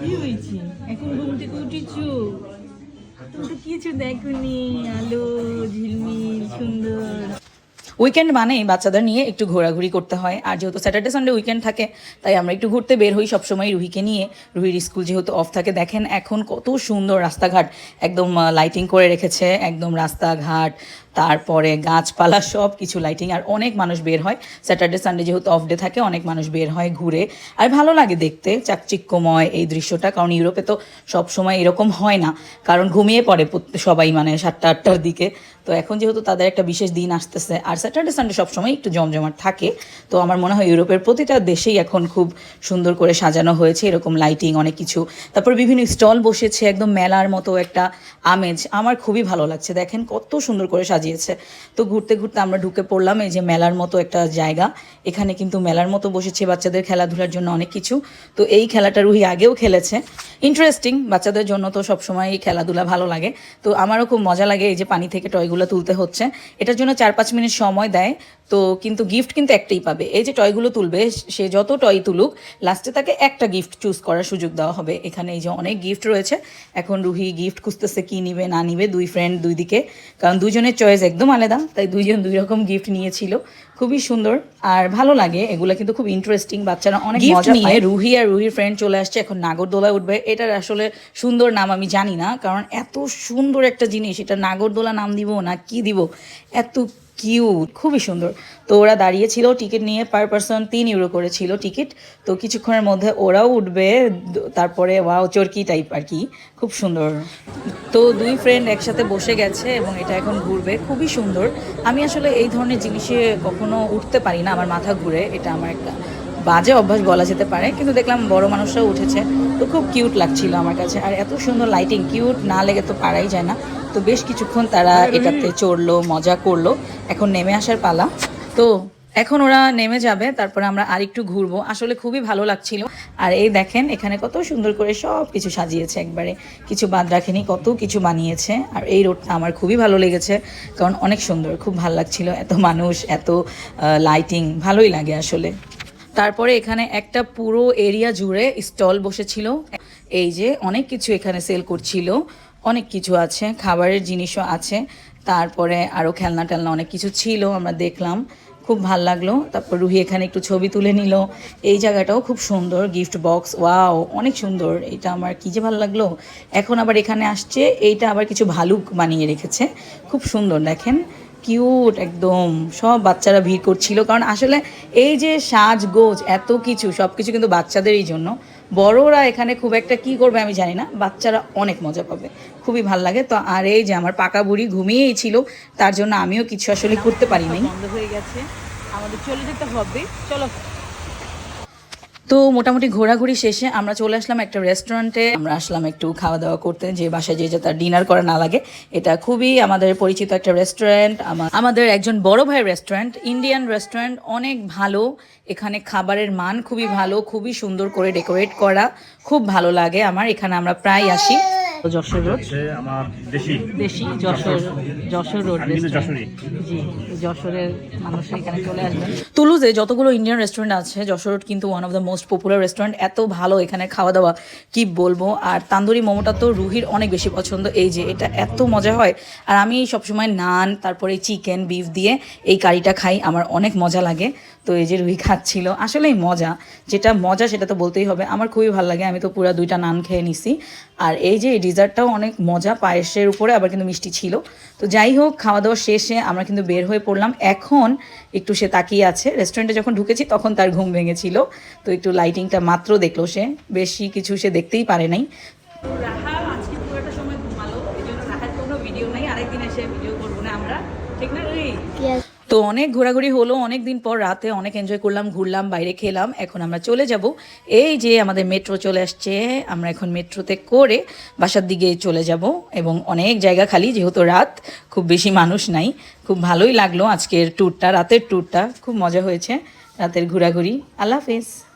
কি হয়েছে? এখন ঘুম থেকে উঠেছো? তুমি কিছু দেখোনি, আলো, ঝিলমিল, সুন্দর। উইকেন্ড মানেই বাচ্চাদের নিয়ে একটু ঘোরাঘুরি করতে হয়। আর যেহেতু স্যাটারডে সানডে উইকেন্ড থাকে, তাই আমরা একটু ঘুরতে বের হই সবসময় রুহিকে নিয়ে। রুহির স্কুল যেহেতু অফ থাকে, দেখেন এখন কত সুন্দর রাস্তাঘাট। একদম লাইটিং করে রেখেছে, একদম রাস্তাঘাট। তারপরে গাছপালা সব কিছু লাইটিং আর অনেক মানুষ বের হয়। স্যাটারডে সানডে যেহেতু অফ ডে থাকে, অনেক মানুষ বের হয় ঘুরে। আর ভালো লাগে দেখতে, চাকচিক্যময় এই দৃশ্যটা, কারণ ইউরোপে তো সব সময় এরকম হয় না। কারণ ঘুমিয়ে পড়ে সবাই মানে সাতটা, আটটার দিকে। তো এখন যেহেতু তাদের একটা বিশেষ দিন আসতেছে, আর স্যাটারডে সানডে সবসময় একটু জমজমাট থাকে। তো আমার মনে হয় ইউরোপের প্রতিটা দেশেই এখন খুব সুন্দর করে সাজানো হয়েছে, এরকম লাইটিং অনেক কিছু। তারপর বিভিন্ন স্টল বসেছে, একদম মেলার মতো একটা আমেজ। আমার খুবই ভালো লাগছে। দেখেন কত সুন্দর করে সাজিয়েছে। তো ঘুরতে ঘুরতে আমরা ঢুকে পড়লাম এই যে মেলার মতো একটা জায়গা। এখানে কিন্তু মেলার মতো বসেছে বাচ্চাদের খেলাধুলার জন্য অনেক কিছু। তো এই খেলাটা রুহি আগেও খেলেছে। ইন্টারেস্টিং বাচ্চাদের জন্য তো সবসময় এই খেলাধুলা ভালো লাগে। তো আমারও খুব মজা লাগে এই যে পানি থেকে টয়গুলো তুলতে হচ্ছে। এটার জন্য চার পাঁচ মিনিট সময় দেয়। তো কিন্তু গিফট কিন্তু একটাই পাবে। এই যে টয়গুলো তুলবে, সে যত টয় তুলুক লাস্টে তাকে একটা গিফট চুজ করার সুযোগ দেওয়া হবে। এখানে এই যে অনেক গিফট রয়েছে। এখন রুহি গিফট খুঁজতেছে কি নিবে, না নিবে, দুই ফ্রেন্ড দুই দিকে। কারণ দুজনের চয়েস একদম আলাদা তাই দুইজন দুই রকম গিফট নিয়েছিল। খুবই সুন্দর আর ভালো লাগে এগুলো কিন্তু খুব ইন্টারেস্টিং বাচ্চারা অনেক মজা নিয়ে? রুহি আর রুহির ফ্রেন্ড চলে আসছে এখন নাগরদোলায় উঠবে। এটার আসলে সুন্দর নাম আমি জানি না কারণ এত সুন্দর একটা জিনিস এটা নাগরদোলা নাম দিব না কি দিব? এত কিউট খুবই সুন্দর। তো ওরা দাঁড়িয়েছিল টিকিট নিয়ে পার পার্সন তিন ইউরো করেছিল টিকিট তো কিছুক্ষণের মধ্যে ওরাও উঠবে, তারপরে ওয়াও চরকি টাইপ আর কি। খুব সুন্দর। তো দুই ফ্রেন্ড একসাথে বসে গেছে এবং এটা এখন ঘুরবে, খুবই সুন্দর। আমি আসলে এই ধরনের জিনিসে কখনো উঠতে পারি না, আমার মাথা ঘুরে, এটা আমার একটা বাজে অভ্যাস বলা যেতে পারে কিন্তু দেখলাম বড় মানুষরাও উঠেছে। তো খুব কিউট লাগছিল আমার কাছে। আর এত সুন্দর লাইটিং কিউট না লেগে তো পারাই যায় না। তো বেশ কিছুক্ষণ তারা এটাতে চড়লো মজা করল। এখন নেমে আসার পালা। তো এখন ওরা নেমে যাবে তারপরে আমরা আর একটু ঘুরবো। আসলে খুবই ভালো লাগছিল। আর এই দেখেন এখানে কত সুন্দর করে সব কিছু সাজিয়েছে একবারে। কিছু বাদ রাখেনি কত কিছু বানিয়েছে। আর এই রোডটা আমার খুবই ভালো লেগেছে কারণ অনেক সুন্দর খুব ভালো লাগছিল। এত মানুষ এত লাইটিং ভালোই লাগে আসলে। তারপরে এখানে একটা পুরো এরিয়া জুড়ে স্টল বসেছিল। এই যে অনেক কিছু এখানে সেল করছিল, অনেক কিছু আছে, খাবারের জিনিসও আছে। তারপরে আরও খেলনা টেলনা অনেক কিছু ছিল, আমরা দেখলাম। খুব ভালো লাগল। তারপর রুহি এখানে একটু ছবি তুলে নিল। এই জায়গাটাও খুব সুন্দর গিফট বক্স ওয়াও অনেক সুন্দর। এটা আমার কী যে ভালো লাগল? এখন আবার এখানে আসছে, এইটা আবার কিছু ভালুক বানিয়ে রেখেছে। খুব সুন্দর, দেখেন। কিউট একদম। সব বাচ্চারা ভিড় করছিল। কারণ আসলে এই যে সাজগোজ, এত কিছু, সব কিছু কিন্তু বাচ্চাদেরই জন্য। বড়রা এখানে খুব একটা কি করবে আমি জানি না। বাচ্চারা অনেক মজা পাবে। খুবই ভালো লাগে। তো আর এই যে আমার পাকা বুড়ি ঘুমিয়েই ছিল, তার জন্য আমিও কিছু আসলে করতে পারি নাই বন্ধ হয়ে গেছে। আমাদের চলে যেতে হবে। চলো। তো মোটামুটি ঘোরাঘুরি শেষে আমরা চলে আসলাম একটা রেস্টুরেন্টে আমরা আসলাম একটু খাওয়া দাওয়া করতে, যে বাসায় যে তার ডিনার করা না লাগে। এটা খুবই আমাদের পরিচিত একটা রেস্টুরেন্ট আমাদের একজন বড় ভাইয়ের রেস্টুরেন্ট ইন্ডিয়ান রেস্টুরেন্ট অনেক ভালো। এখানে খাবারের মান খুবই ভালো, খুবই সুন্দর করে ডেকোরেট করা, খুব ভালো লাগে আমার। এখানে আমরা প্রায় আসি। যশোর রোড। আমার দেশি। দেশি যশোর যশোর। রোড জি যশোরের মানুষ এখানে চলে আসবেন তুলুজে যতগুলো ইন্ডিয়ান রেস্টুরেন্ট আছে যশোর রোড কিন্তু one of the most popular restaurant এত ভালো এখানে খাওয়া দাওয়া কি বলব? আর তান্দুরি মোমোটা তো রুহির অনেক বেশি পছন্দ। এই যে এটা এত মজা হয়। আর আমি সবসময় নান তারপরে চিকেন বিফ দিয়ে এই কারিটা খাই। আমার অনেক মজা লাগে। তো এই যে রুহি খাচ্ছিল আসলেই মজা। যেটা মজা সেটা তো বলতেই হবে। আমার খুবই ভালো লাগে। আমি তো পুরো দুইটা নান খেয়ে নিছি। আর এই যে এই ডিজার্টটাও অনেক মজা পায়েসের উপরে আবার কিন্তু মিষ্টি ছিল। তো যাই হোক খাওয়া দাওয়া শেষে আমরা কিন্তু বের হয়ে পড়লাম। এখন একটু সে তাকিয়ে আছে। রেস্টুরেন্টে যখন ঢুকেছি তখন তার ঘুম ভেঙেছিল। তো একটু লাইটিংটা মাত্র দেখল সে। বেশি কিছু সে দেখতেই পারে নাই। রাহা সময় ঘুমালো এই জন্য রাহার কোনো ভিডিও নাই। আরেকদিন এসে ভিডিও করব না আমরা। ঠিক না রুহি? তো অনেক ঘোরাঘুরি হলো, অনেক দিন পর রাতে অনেক এনজয় করলাম, ঘুরলাম, বাইরে খেলাম। এখন আমরা চলে যাব। এই যে আমাদের মেট্রো চলে আসছে, আমরা এখন মেট্রোতে করে বাসার দিকে চলে যাব এবং অনেক জায়গা খালি, যেহেতু রাত, খুব বেশি মানুষ নাই। খুব ভালোই লাগল আজকের ট্যুরটা রাতের ট্যুরটা খুব মজা হয়েছে। রাতের ঘোরাঘুরি। আল্লাহ হাফেজ।